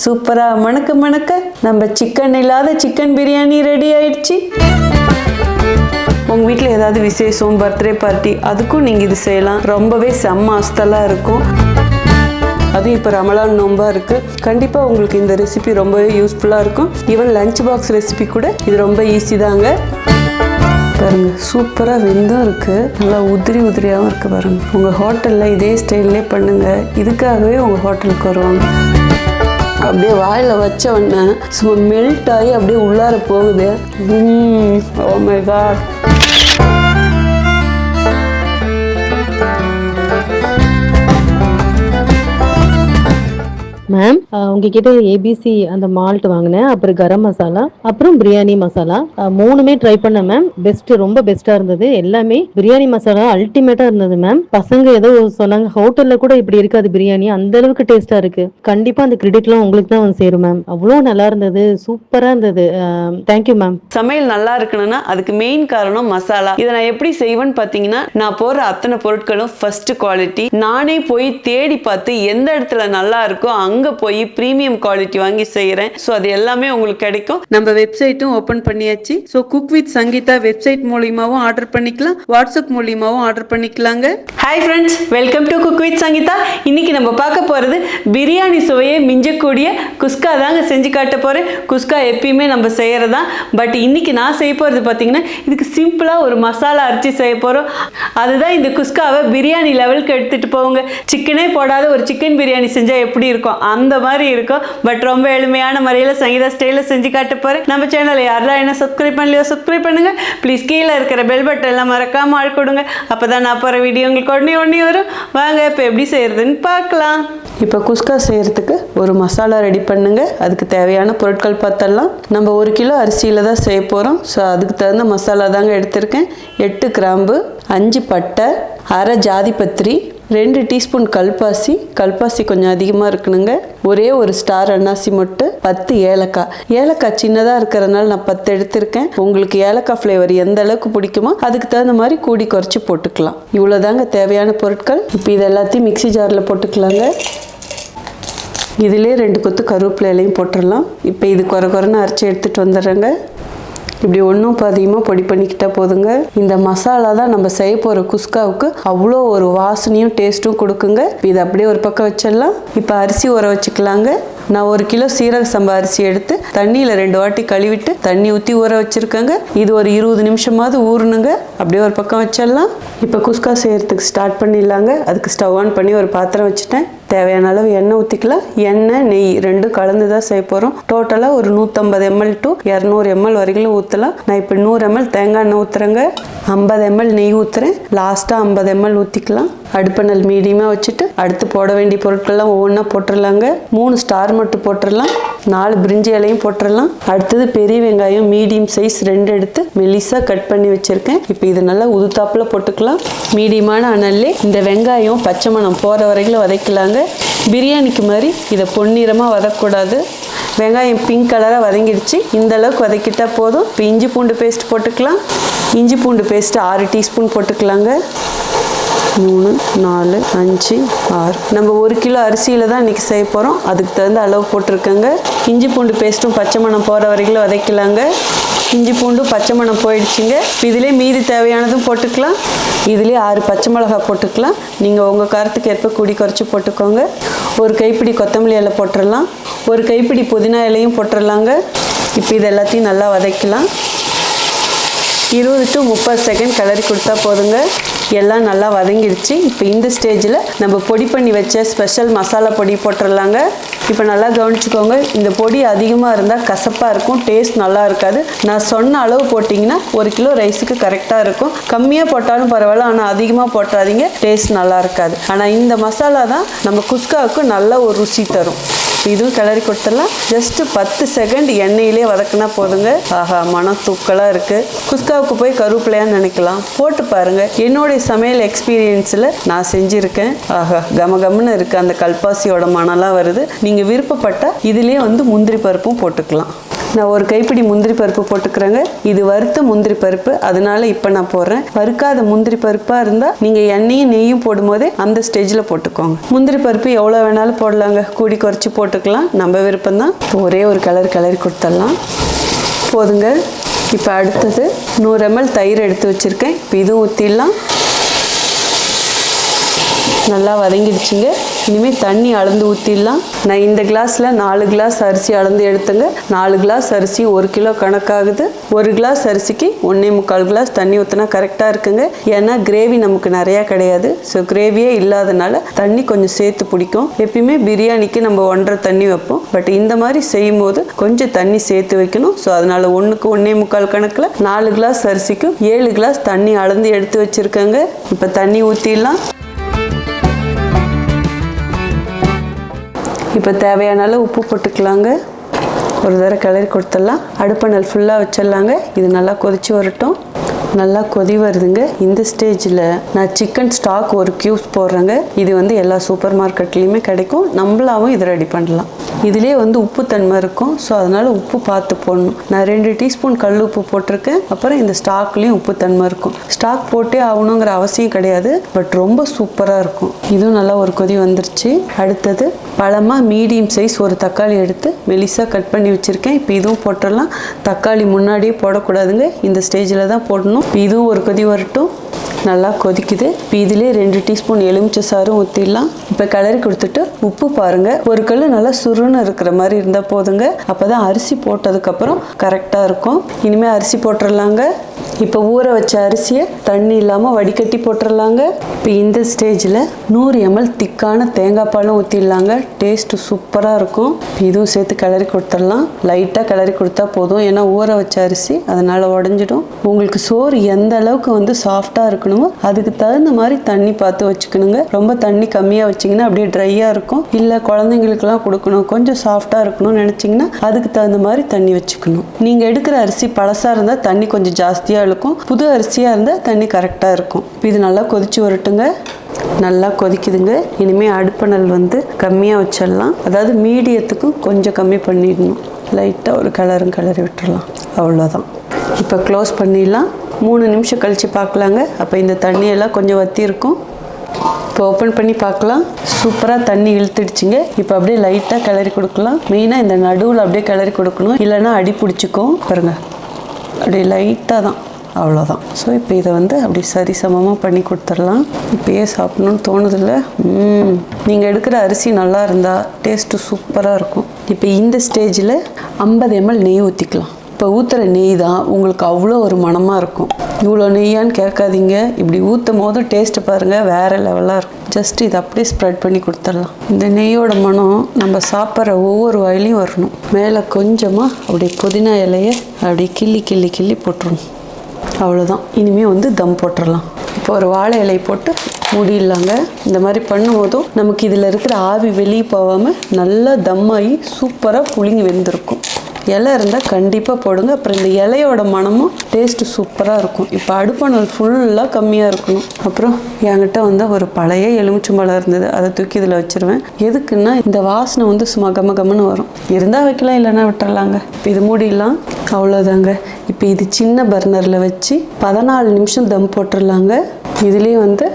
சூப்பரா மணக்க மணக்க நம்ம சிக்கன் இல்லாத சிக்கன் பிரியாணி ரெடி ஆயிடுச்சு. உங்கள் வீட்டில் ஏதாவது விசேஷம் பர்த்டே பார்ட்டி அதுக்கும் நீங்கள் இது செய்யலாம். ரொம்பவே செம்ம அஸ்தலாக இருக்கும். அதுவும் இப்போ ரமலான் நோம்பாக இருக்குது கண்டிப்பாக உங்களுக்கு இந்த ரெசிபி ரொம்பவே யூஸ்ஃபுல்லாக இருக்கும். ஈவன் லஞ்ச் பாக்ஸ் ரெசிபி கூட இது ரொம்ப ஈஸி தாங்க. பாருங்க சூப்பராக வெந்தும் இருக்குது நல்லா உதிரி உதிரியாகவும் இருக்குது பாருங்க. உங்கள் ஹோட்டலில் இதே ஸ்டைல்லே பண்ணுங்கள் இதுக்காகவே உங்கள் ஹோட்டலுக்கு வருவாங்க. அப்படியே வாயில் வச்ச உடனே சும்மா மெல்ட் ஆகி அப்படியே உள்ளார போகுது. Oh my god ma'am uh, உங்ககிட்ட ஏபிசி அந்த மால்ட் வாங்கினேன் அப்புறம் கரம் மசாலா அப்புறம் பிரியாணி மசாலா. Uh, மூணுமே ட்ரை பண்ணேன் மேம் பெஸ்ட் ரொம்ப பெஸ்டா இருந்தது. எல்லாமே பிரியாணி மசாலா அல்டிமேட்டா இருந்தது மேம் பசங்க ஏதோ சொன்னாங்க ஹோட்டல்ல கூட இப்படி இருக்காது பிரியாணி. அந்த அளவுக்கு டேஸ்டா இருக்கு. கண்டிப்பா அந்த கிரெடிட்லாம் உங்களுக்கு தான் வந்து சேரும் மேம் அவ்வளோ நல்லா இருந்தது சூப்பரா இருந்தது. Uh, தேங்க்யூ மேம் சமையல் நல்லா இருக்கணும்னா அதுக்கு மெயின் காரணம் மசாலா. இதை நான் எப்படி செய்வேன்னு பார்த்தீங்கன்னா நான் போடுற அத்தனை பொருட்களும் ஃபர்ஸ்ட் குவாலிட்டி நானே போய் தேடி பார்த்து எந்த இடத்துல நல்லா இருக்கோ அங்கே போய் ப்ரீமியம் குவாலிட்டி வாங்கி செய்கிறேன் ஸோ அது எல்லாமே உங்களுக்கு கிடைக்கும். நம்ம வெப்சைட்டும் ஓப்பன் பண்ணியாச்சு. So cook with Sangeetha website மூலியமாவும் order பண்ணிக்கலாம். வாட்ஸ்அப் மூலியமாவும் ஆர்டர் பண்ணிக்கலாங்க. Hi friends welcome to cook with Sangeetha இன்னைக்கு நம்ம பார்க்க போகிறது பிரியாணி சுவையை மிஞ்சக்கூடிய குஸ்கா தாங்க செஞ்சு காட்ட போகிறேன் குஸ்கா எப்பயுமே நம்ம செய்கிறது தான் பட் இன்னைக்கு நான் செய்ய போகிறது பார்த்தீங்கன்னா இதுக்கு சிம்பிளாக ஒரு மசாலா அரைச்சி செய்ய போகிறோம் அதுதான் இந்த குஸ்காவை பிரியாணி லெவலுக்கு எடுத்துகிட்டு போவோங்க. சிக்கனே போடாத ஒரு சிக்கன் பிரியாணி செஞ்சால் எப்படி இருக்கும்? அந்த மாதிரி இருக்கும். பட் ரொம்ப எளிமையான முறையில் சங்கீதா ஸ்டைலில் செஞ்சு காட்ட போகிறேன் நம்ம சேனலை யாரெல்லாம் என்ன சப்ஸ்கிரைப் பண்ணலையோ சப்ஸ்கிரைப் பண்ணுங்கள் ப்ளீஸ் கீழே இருக்கிற பெல் பட்டன் எல்லாம் மறக்காமல் ஆள் கொடுங்க. அப்போ தான் நான் போகிற வீடியோ உங்களுக்கு உடனே உடனே வரும். வாங்க இப்போ எப்படி செய்கிறதுன்னு பார்க்கலாம். இப்போ குஸ்கா செய்கிறதுக்கு ஒரு மசாலா ரெடி பண்ணுங்க. அதுக்கு தேவையான பொருட்கள் பார்த்தலாம் நம்ம ஒரு கிலோ அரிசியில் தான் செய்ய போகிறோம் ஸோ அதுக்கு தகுந்த மசாலா தாங்க எடுத்திருக்கேன். எட்டு கிராம்பு அஞ்சு பட்டை அரை ஜாதிபத்திரி ரெண்டு டீஸ்பூன் கல்பாசி. கல்பாசி கொஞ்சம் அதிகமாக இருக்கணுங்க. ஒரே ஒரு ஸ்டார் அன்னாசி மட்டும் பத்து ஏலக்காய். ஏலக்காய் சின்னதாக இருக்கிறதுனால நான் பத்து எடுத்திருக்கேன். உங்களுக்கு ஏலக்காய் ஃப்ளேவர் எந்த அளவுக்கு பிடிக்குமோ அதுக்கு தகுந்த மாதிரி கூடி குறைச்சி போட்டுக்கலாம். இவ்வளோதாங்க தேவையான பொருட்கள். இப்போ இது எல்லாத்தையும் மிக்ஸி ஜாரில் போட்டுக்கலாங்க. இதிலே ரெண்டு கொத்து கருவேப்பிலை இலையும் போட்டுடலாம் இப்போ இது குறை குறைன்னு அரைச்சி எடுத்துகிட்டு வந்துடுறேங்க. இப்படி ஒன்றும் அதிகமாக பொடி பண்ணிக்கிட்டால் போதுங்க. இந்த மசாலா தான் நம்ம செய்ய போகிற குஸ்காவுக்கு அவ்வளோ ஒரு வாசனையும் டேஸ்ட்டும் கொடுக்குங்க. இப்போ இதை அப்படியே ஒரு பக்கம் வச்சிடலாம். இப்போ அரிசி ஊற வச்சுக்கலாங்க. நான் ஒரு கிலோ சீரக சம்பா அரிசி எடுத்து தண்ணியில் ரெண்டு வாட்டி கழுவிட்டு தண்ணி ஊற்றி ஊற வச்சுருக்கேங்க. இது ஒரு இருபது நிமிஷமாவது ஊறணுங்க. அப்படியே ஒரு பக்கம் வச்சிடலாம். இப்போ குஸ்கா செய்கிறதுக்கு ஸ்டார்ட் பண்ணிடலாங்க. அதுக்கு ஸ்டவ் ஆன் பண்ணி ஒரு பாத்திரம் வச்சுட்டேன். தேவையான அளவு எண்ணெய் ஊற்றிக்கலாம் எண்ணெய் நெய் ரெண்டும் கலந்து தான் செய்ய போகிறோம் டோட்டலாக ஒரு நூற்றம்பது எம்எல் டு இரநூறு எம்எல் வரைக்கும் ஊற்றலாம் நான் இப்போ நூறு எம்எல் தேங்காய் எண்ணெய் ஊற்றுறேங்க ஐம்பது எம்எல் நெய் ஊற்றுறேன் லாஸ்ட்டாக ஐம்பது எம்எல் ஊற்றிக்கலாம் அடுப்பணல் மீடியமாக வச்சுட்டு அடுத்து போட வேண்டிய பொருட்கள்லாம் ஒவ்வொன்றா போட்டுடலாங்க மூணு ஸ்டார் மட்டும் போட்டுடலாம் நாலு பிரிஞ்சி இலையும் போட்டுடலாம் அடுத்தது பெரிய வெங்காயம் மீடியம் சைஸ் ரெண்டு எடுத்து மெலிசாக கட் பண்ணி வச்சுருக்கேன். இப்போ இது நல்லா உதுத்தாப்பில் போட்டுக்கலாம். மீடியமான அனல்லே இந்த வெங்காயம் பச்சை மணம் போகிற வரைக்கும் வதக்கலாங்க. பிரியாணிக்கு மாதிரி இதை பொன்னிறமாக வதக்கூடாது வெங்காயம் பிங்க் கலராக வதங்கிடுச்சு. இந்த அளவுக்கு வதக்கிட்டால் போதும். இப்போ இஞ்சி பூண்டு பேஸ்ட் போட்டுக்கலாம். இஞ்சி பூண்டு பேஸ்ட்டு ஆறு டீஸ்பூன் போட்டுக்கலாங்க. மூணு நாலு அஞ்சு ஆறு. நம்ம ஒரு கிலோ அரிசியில் தான் இன்றைக்கி செய்ய போகிறோம் அதுக்கு தகுந்த அளவு போட்டிருக்கேங்க. இஞ்சி பூண்டு பேஸ்ட்டும் பச்சை மணம் போகிற வரைக்கும் வதக்கலாங்க. இஞ்சி பூண்டும் பச்சை மணம் போயிடுச்சுங்க. இதிலே மீதி தேவையானதும் போட்டுக்கலாம். இதிலே ஆறு பச்சை மிளகாய் போட்டுக்கலாம். நீங்கள் உங்கள் காரத்துக்கு ஏற்ப குடி குறைச்சி போட்டுக்கோங்க. ஒரு கைப்பிடி கொத்தமல்லி இலை போட்டுடலாம் ஒரு கைப்பிடி புதினா இலையும் போட்டுடலாங்க இப்போ இது எல்லாத்தையும் நல்லா வதக்கலாம். இருபது டு முப்பது செகண்ட் கிளறி கொடுத்தா போதுங்க. எல்லாம் நல்லா வதங்கிடுச்சு. இப்போ இந்த ஸ்டேஜில் நம்ம பொடி பண்ணி வச்ச ஸ்பெஷல் மசாலா பொடி போட்டுடலாங்க இப்போ நல்லா கவனிச்சுக்கோங்க. இந்த பொடி அதிகமாக இருந்தால் கசப்பாக இருக்கும். டேஸ்ட் நல்லா இருக்காது. நான் சொன்ன அளவு போட்டிங்கன்னா ஒரு கிலோ ரைஸுக்கு கரெக்டாக இருக்கும். கம்மியாக போட்டாலும் பரவாயில்ல. ஆனால் அதிகமாக போட்டாதீங்க. டேஸ்ட் நல்லா இருக்காது. ஆனால் இந்த மசாலா தான் நம்ம குஸ்காவுக்கு நல்ல ஒரு ருசி தரும். இதுவும் கிளறி கொடுத்துடலாம். ஜஸ்ட் பத்து செகண்ட் எண்ணெயிலே வதக்குனா போதுங்க. ஆஹா மனம் தூக்கலாக இருக்குது குஸ்காவுக்கு போய் கருவேப்பிலையான்னு நினைக்கலாம். போட்டு பாருங்க. என்னுடைய சமையல் எக்ஸ்பீரியன்ஸில் நான் செஞ்சுருக்கேன். ஆஹா கம கம்னு இருக்குது அந்த கல்பாசியோட மணம்லாம் வருது. நீங்கள் விருப்பப்பட்டால் இதுலேயே வந்து முந்திரி பருப்பும் போட்டுக்கலாம். நான் ஒரு கைப்பிடி முந்திரி பருப்பு போட்டுக்கிறேங்க. இது வறுத்த முந்திரி பருப்பு. அதனால இப்போ நான் போடுறேன். வறுக்காத முந்திரி பருப்பாக இருந்தால் நீங்கள் எண்ணெயும் நெய்யும் போடும்போதே அந்த ஸ்டேஜில் போட்டுக்கோங்க. முந்திரி பருப்பு எவ்வளோ வேணாலும் போடலாங்க. கூடி குறைச்சி போட்டுக்கலாம். நம்ம விருப்பம் தான் ஒரே ஒரு கலர் கிளறி கொடுத்துடலாம். போதுங்க. இப்போ அடுத்தது நூறு எம்எல் தயிர் எடுத்து வச்சுருக்கேன். இப்போ இதுவும் ஊற்றிடலாம் நல்லா வதங்கிடுச்சுங்க. இனிமேல் தண்ணி அளந்து ஊற்றிடலாம் நான் இந்த கிளாஸில் நாலு கிளாஸ் அரிசி அளந்து எடுத்துங்க. நாலு கிளாஸ் அரிசி ஒரு கிலோ கணக்காகுது. ஒரு கிளாஸ் அரிசிக்கு ஒன்றே முக்கால் கிளாஸ் தண்ணி ஊற்றினா கரெக்டாக இருக்குங்க. ஏன்னா கிரேவி நமக்கு நிறையா கிடையாது. ஸோ கிரேவியே இல்லாதனால தண்ணி கொஞ்சம் சேர்த்து பிடிக்கும். எப்பயுமே பிரியாணிக்கு நம்ம ஒன்றரை தண்ணி வைப்போம். பட் இந்த மாதிரி செய்யும் போது கொஞ்சம் தண்ணி சேர்த்து வைக்கணும். ஸோ அதனால் ஒன்றுக்கு ஒன்றே முக்கால் கணக்கில் நாலு கிளாஸ் அரிசிக்கும் ஏழு கிளாஸ் தண்ணி அளந்து எடுத்து வச்சுருக்கேங்க. இப்போ தண்ணி ஊற்றிடலாம் இப்போ தேவையான அளவு உப்பு போட்டுக்கலாங்க. ஒரு தடவை கிளறி கொடுத்துடலாம். அடுப்பணல் ஃபுல்லாக வச்சிடலாங்க. இது நல்லா கொதிச்சு வரட்டும். நல்லா கொதி வருதுங்க. இந்த ஸ்டேஜில் நான் சிக்கன் ஸ்டாக் ஒரு க்யூஸ் போடுறேங்க. இது வந்து எல்லா சூப்பர் மார்க்கெட்லேயுமே கிடைக்கும். நம்மளாவும் இதை ரெடி பண்ணலாம். இதிலே வந்து உப்பு தன்மை இருக்கும். ஸோ அதனால் உப்பு பார்த்து போடணும். நான் ரெண்டு டீஸ்பூன் கல் உப்பு போட்டிருக்கேன். அப்புறம் இந்த ஸ்டாக்லேயும் உப்பு தன்மை இருக்கும். ஸ்டாக் போட்டே ஆகணுங்கிற அவசியம் கிடையாது. பட் ரொம்ப சூப்பராக இருக்கும். இதுவும் நல்லா ஒரு கொதி வந்துருச்சு. அடுத்தது பழமாக மீடியம் சைஸ் ஒரு தக்காளி எடுத்து மெலிசாக கட் பண்ணி வச்சுருக்கேன். இப்போ இதுவும் போட்டுடலாம். தக்காளி முன்னாடியே போடக்கூடாதுங்க. இந்த ஸ்டேஜில் தான் போடணும். இப்போ இதுவும் ஒரு கொதி வரட்டும். நல்லா கொதிக்குது. இப்போ இதிலே ரெண்டு டீஸ்பூன் எலுமிச்சை சாறும் ஊற்றிடலாம் இப்போ கிளறி கொடுத்துட்டு உப்பு பாருங்கள் ஒரு கல் நல்லா சுருன்னு இருக்கிற மாதிரி இருந்தால் போதுங்க. அப்போ தான் அரிசி போட்டதுக்கப்புறம் கரெக்டாக இருக்கும். இனிமேல் அரிசி போட்டுடலாங்க இப்போ ஊற வச்ச அரிசியை தண்ணி இல்லாமல் வடிகட்டி போட்டுடலாங்க இப்போ இந்த ஸ்டேஜில் நூறு எம்எல் திக்கான தேங்காய் பாலும் ஊற்றிடலாங்க டேஸ்ட்டு சூப்பராக இருக்கும். இதுவும் சேர்த்து கிளறி கொடுத்துடலாம். லைட்டாக கிளறி கொடுத்தா போதும். ஏன்னா ஊற வச்ச அரிசி அதனால் உடஞ்சிடும். உங்களுக்கு சோறு எந்த அளவுக்கு வந்து சாஃப்டாக இருக்கணும் அதுக்கு தகுந்த மாதிரி தண்ணி பார்த்து வச்சுக்கணுங்க. ரொம்ப தண்ணி கம்மியாக வச்சிங்கன்னா அப்படியே ட்ரையாக இருக்கும். இல்லை குழந்தைங்களுக்குலாம் கொடுக்கணும். கொஞ்சம் சாஃப்டாக இருக்கணும்னு நினச்சிங்கன்னா அதுக்கு தகுந்த மாதிரி தண்ணி வச்சுக்கணும். நீங்கள் எடுக்கிற அரிசி பழசாக இருந்தால் தண்ணி கொஞ்சம் ஜாஸ்தியாக இருக்கும் புது அரிசியாக இருந்தால் தண்ணி கரெக்டாக இருக்கும். இது நல்லா கொதிச்சு வரட்டுங்க. நல்லா கொதிக்குதுங்க. இனிமேல் அடுப்பணல் வந்து கம்மியாக வச்சிடலாம். அதாவது மீடியத்துக்கும் கொஞ்சம் கம்மி பண்ணிடணும். லைட்டாக ஒரு கலரும் கலரி விட்டுறலாம். அவ்வளோதான் இப்போ க்ளோஸ் பண்ணிடலாம். மூணு நிமிஷம் கழித்து பார்க்கலாங்க. அப்போ இந்த தண்ணியெல்லாம் கொஞ்சம் வத்தியிருக்கும் இப்போ ஓப்பன் பண்ணி பார்க்கலாம். சூப்பராக தண்ணி இழுத்துடுச்சுங்க. இப்போ அப்படியே லைட்டாக கிளறி கொடுக்கலாம். மெயினாக இந்த நடுவில் அப்படியே கிளறி கொடுக்கணும். இல்லைன்னா அடி பிடிச்சிக்கும். பாருங்க. அப்படியே லைட்டாக தான். அவ்வளோதான் ஸோ இப்போ இதை வந்து அப்படி சரி சமமாக பண்ணி கொடுத்துடலாம். இப்பயே சாப்பிட்ணுன்னு தோணுதில்ல? ம். நீங்கள் எடுக்கிற அரிசி நல்லா இருந்தால் டேஸ்ட்டு சூப்பராக இருக்கும். இப்போ இந்த ஸ்டேஜில் ஐம்பது எம்எல் நெய் ஊற்றிக்கலாம் இப்போ ஊற்றுற நெய் தான் உங்களுக்கு அவ்வளோ ஒரு மணமாக இருக்கும். இவ்வளோ நெய்யான்னு கேட்காதீங்க. இப்படி ஊற்றும் போது டேஸ்ட்டு பாருங்கள் வேறு லெவலாக இருக்கும். ஜஸ்ட் இதை அப்படியே ஸ்ப்ரெட் பண்ணி கொடுத்துடலாம். இந்த நெய்யோட மனம் நம்ம சாப்பிட்ற ஒவ்வொரு வாயிலையும் வரணும். மேலே கொஞ்சமாக அப்படியே புதினா இலையை அப்படியே கிள்ளி கிள்ளி கிள்ளி போட்டுருணும் அவ்வளோதான் இனிமேல் வந்து தம் போட்டுடலாம். இப்போ ஒரு வாழை இலை போட்டு முடியலாங்க இந்த மாதிரி பண்ணும்போதும் நமக்கு இதில் இருக்கிற ஆவி வெளியே போகாமல் நல்லா தம்மாகி சூப்பராக புளிங்கி வெந்திருக்கும். இலை இருந்தால் கண்டிப்பாக போடுங்க. அப்புறம் இந்த இலையோட மனமும் டேஸ்ட்டு சூப்பராக இருக்கும். இப்போ அடுப்பானல் ஃபுல்லாக கம்மியாக இருக்கணும். அப்புறம் என்கிட்ட வந்து ஒரு பழைய எலுமிச்சம்பழம் இருந்தது. அதை தூக்கி இதில் வச்சிருவேன். எதுக்குன்னா இந்த வாசனை வந்து சும்மா கம கமன்னு வரும். இருந்தால் வைக்கலாம் இல்லைன்னா விட்டுறலாங்க. இப்போ இது மூடிடலாம். அவ்வளோதாங்க இப்போ இது சின்ன பர்னரில் வச்சு பதினாலு நிமிஷம் தம் போட்டுடலாங்க. இதுலேயும் வந்து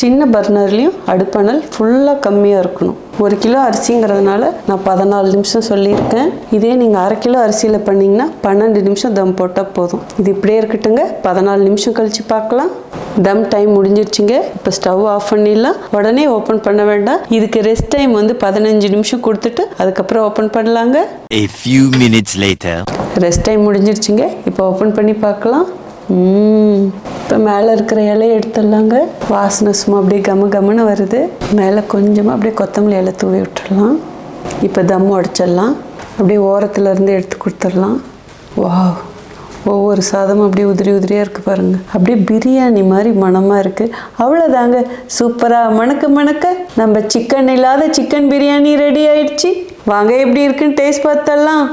சின்ன பர்னர்லேயும் அடுப்பணல் ஃபுல்லாக கம்மியாக இருக்கணும். ஒரு கிலோ அரிசிங்கிறதுனால நான் பதினாலு நிமிஷம் சொல்லியிருக்கேன். இதே நீங்கள் அரை கிலோ அரிசியில் பண்ணிங்கன்னா பன்னெண்டு நிமிஷம் தம் போட்டால் போதும். இது இப்படியே இருக்கட்டுங்க பதினாலு நிமிஷம் கழித்து பார்க்கலாம் தம் டைம் முடிஞ்சிருச்சுங்க. இப்போ ஸ்டவ் ஆஃப் பண்ணிடலாம். உடனே ஓப்பன் பண்ண வேண்டாம். இதுக்கு ரெஸ்ட் டைம் வந்து பதினஞ்சு நிமிஷம் கொடுத்துட்டு அதுக்கப்புறம் ஓப்பன் பண்ணலாங்க. A few minutes later. Rest time முடிஞ்சிருச்சுங்க. இப்போ ஓப்பன் பண்ணி பார்க்கலாம் இப்போ மேலே இருக்கிற இலையை எடுத்துடலாங்க. வாசனை சும்மா அப்படியே கம கமன்னு வருது. மேலே கொஞ்சமாக அப்படியே கொத்தமல்லி இலை தூவி விட்டுடலாம். இப்போ தம் உடச்சிடலாம். அப்படியே ஓரத்தில் இருந்து எடுத்து கொடுத்துடலாம். வாவ். ஒவ்வொரு சாதமும் அப்படியே உதிரி உதிரியாக இருக்குது பாருங்கள் அப்படியே பிரியாணி மாதிரி மணமாக இருக்குது அவ்வளோதாங்க சூப்பராக மணக்க மணக்க நம்ம சிக்கன் இல்லாத சிக்கன் பிரியாணி ரெடி ஆயிடுச்சு. வாங்க எப்படி இருக்குன்னு டேஸ்ட் பார்த்தலாம்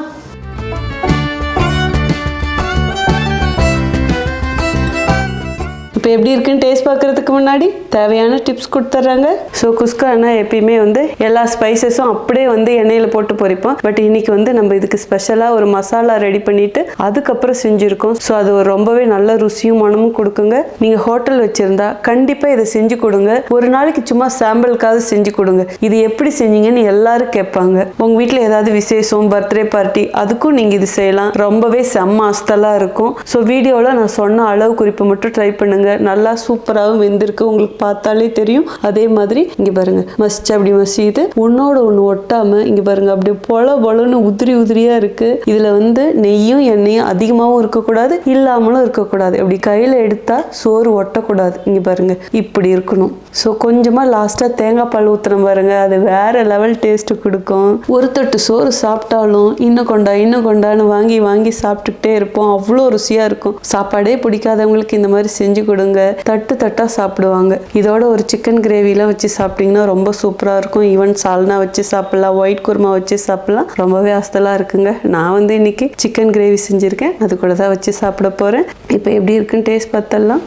இப்போ எப்படி இருக்குன்னு டேஸ்ட் பார்க்கறதுக்கு முன்னாடி தேவையான டிப்ஸ் கொடுத்துட்றாங்க. ஸோ குஸ்கானா எப்பயுமே வந்து எல்லா ஸ்பைசஸும் அப்படியே வந்து எண்ணெயில் போட்டு பொரிப்போம். பட் இன்னைக்கு வந்து நம்ம இதுக்கு ஸ்பெஷலாக ஒரு மசாலா ரெடி பண்ணிட்டு அதுக்கப்புறம் செஞ்சுருக்கோம். ஸோ அது ஒரு ரொம்பவே நல்ல ருசியும் மனமும் கொடுக்குங்க. நீங்கள் ஹோட்டல் வச்சுருந்தா கண்டிப்பாக இதை செஞ்சு கொடுங்க. ஒரு நாளைக்கு சும்மா சாம்பிளுக்காவது செஞ்சு கொடுங்க. இது எப்படி செஞ்சீங்கன்னு எல்லாரும் கேட்பாங்க. உங்கள் வீட்டில் ஏதாவது விசேஷம் பர்த்டே பார்ட்டி அதுக்கும் நீங்கள் இது செய்யலாம். ரொம்பவே செம்ம அஸ்தலாக இருக்கும். ஸோ வீடியோவில் நான் சொன்ன அளவு குறிப்பு மட்டும் ட்ரை பண்ணுங்கள் நல்லா சூப்பராகவும் வெந்திருக்கு. உங்களுக்கு பார்த்தாலே தெரியும். அதே மாதிரி இங்கே பாருங்க. மசிச்சு அப்படி மசியுது. ஒன்னோட ஒன்று ஒட்டாம இங்கே பாருங்க. அப்படி பொல பொலன்னு உதிரி உதிரியா இருக்கு. இதுல வந்து நெய்யும் எண்ணெயும் அதிகமாகவும் இருக்கக்கூடாது. இல்லாமலும் இருக்கக்கூடாது. அப்படி கையில் எடுத்தா சோறு ஒட்டக்கூடாது. இங்கே பாருங்க. இப்படி இருக்கணும். ஸோ கொஞ்சமாக லாஸ்ட்டாக தேங்காய் பால் ஊற்றுன பாருங்க. அது வேற லெவல் டேஸ்ட் கொடுக்கும். ஒரு தொட்டு சோறு சாப்பிட்டாலும் இன்னும் கொண்டா இன்னும் கொண்டான்னு வாங்கி வாங்கி சாப்பிட்டுக்கிட்டே இருப்போம். அவ்வளோ ருசியாக இருக்கும். சாப்பாடே பிடிக்காதவங்களுக்கு இந்த மாதிரி செஞ்சு கொடுங்க. தட்டு தட்டாக சாப்பிடுவாங்க. இதோட ஒரு சிக்கன் கிரேவிலாம் வச்சு சாப்பிட்டீங்கன்னா ரொம்ப சூப்பராக இருக்கும். ஈவன் சால்னா வச்சு சாப்பிடலாம் ஒயிட் குருமா வச்சு சாப்பிட்லாம். ரொம்பவே அஸ்தலாக இருக்குங்க. நான் வந்து இன்னைக்கு சிக்கன் கிரேவி செஞ்சுருக்கேன். அது கூட தான் வச்சு சாப்பிட போகிறேன் இப்போ எப்படி இருக்குன்னு டேஸ்ட் பார்த்தலாம்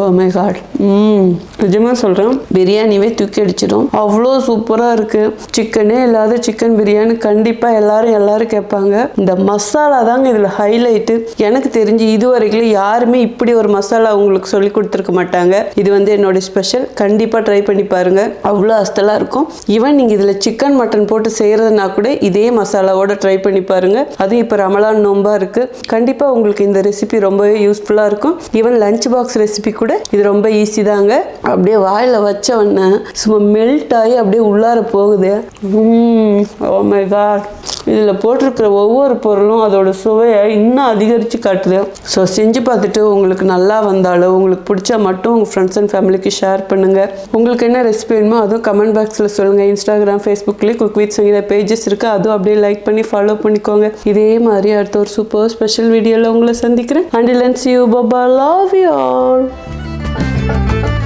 ஓ oh மை காட் நிஜமாக சொல்கிறேன் பிரியாணிவே தூக்கி அடிச்சிடும். அவ்வளோ சூப்பராக இருக்குது சிக்கனே இல்லாத சிக்கன் பிரியாணி கண்டிப்பாக எல்லாரும் எல்லாரும் கேட்பாங்க. இந்த மசாலா தாங்க இதில் ஹைலைட்டு எனக்கு தெரிஞ்சு இது வரைக்கும் யாருமே இப்படி ஒரு மசாலா உங்களுக்கு சொல்லி கொடுத்துருக்க மாட்டாங்க. இது வந்து என்னோட ஸ்பெஷல் கண்டிப்பாக ட்ரை பண்ணி பாருங்க. அவ்வளோ அஸ்தலாக இருக்கும். ஈவன் நீங்கள் இதில் சிக்கன் மட்டன் போட்டு செய்கிறதுனா கூட இதே மசாலாவோட ட்ரை பண்ணி பாருங்க. அதுவும் இப்போ ரமலான் நோம்பாக இருக்குது கண்டிப்பாக உங்களுக்கு இந்த ரெசிபி ரொம்பவே யூஸ்ஃபுல்லாக இருக்கும். ஈவன் லஞ்ச் பாக்ஸ் ரெசிபி கூட இது ரொம்ப ஈஸி தாங்க அப்படியே வாயில் வச்ச உடனே சும்மா மெல்ட் ஆகி அப்படியே உள்ளார போகுது. ஓ மை காட் இதில் போட்டிருக்கிற ஒவ்வொரு பொருளும் அதோட சுவையை இன்னும் அதிகரித்து காட்டுது. ஸோ செஞ்சு பார்த்துட்டு உங்களுக்கு நல்லா வந்தாலும் உங்களுக்கு பிடிச்சா மட்டும் உங்கள் ஃப்ரெண்ட்ஸ் அண்ட் ஃபேமிலிக்கு ஷேர் பண்ணுங்கள் உங்களுக்கு என்ன ரெசிபி வேணுமோ அதுவும் கமெண்ட் பாக்ஸில் சொல்லுங்கள் இன்ஸ்டாகிராம் ஃபேஸ்புக்லேயே குக் வித் சங்கீதா பேஜஸ் இருக்குது அதுவும் அப்படியே லைக் பண்ணி ஃபாலோ பண்ணிக்கோங்க. இதே மாதிரி அடுத்த ஒரு சூப்பர் ஸ்பெஷல் வீடியோவில் உங்களை சந்திக்கிறேன். அண்ட் லென்ஸ் யூ பபா லவ் யூ ஆல் Música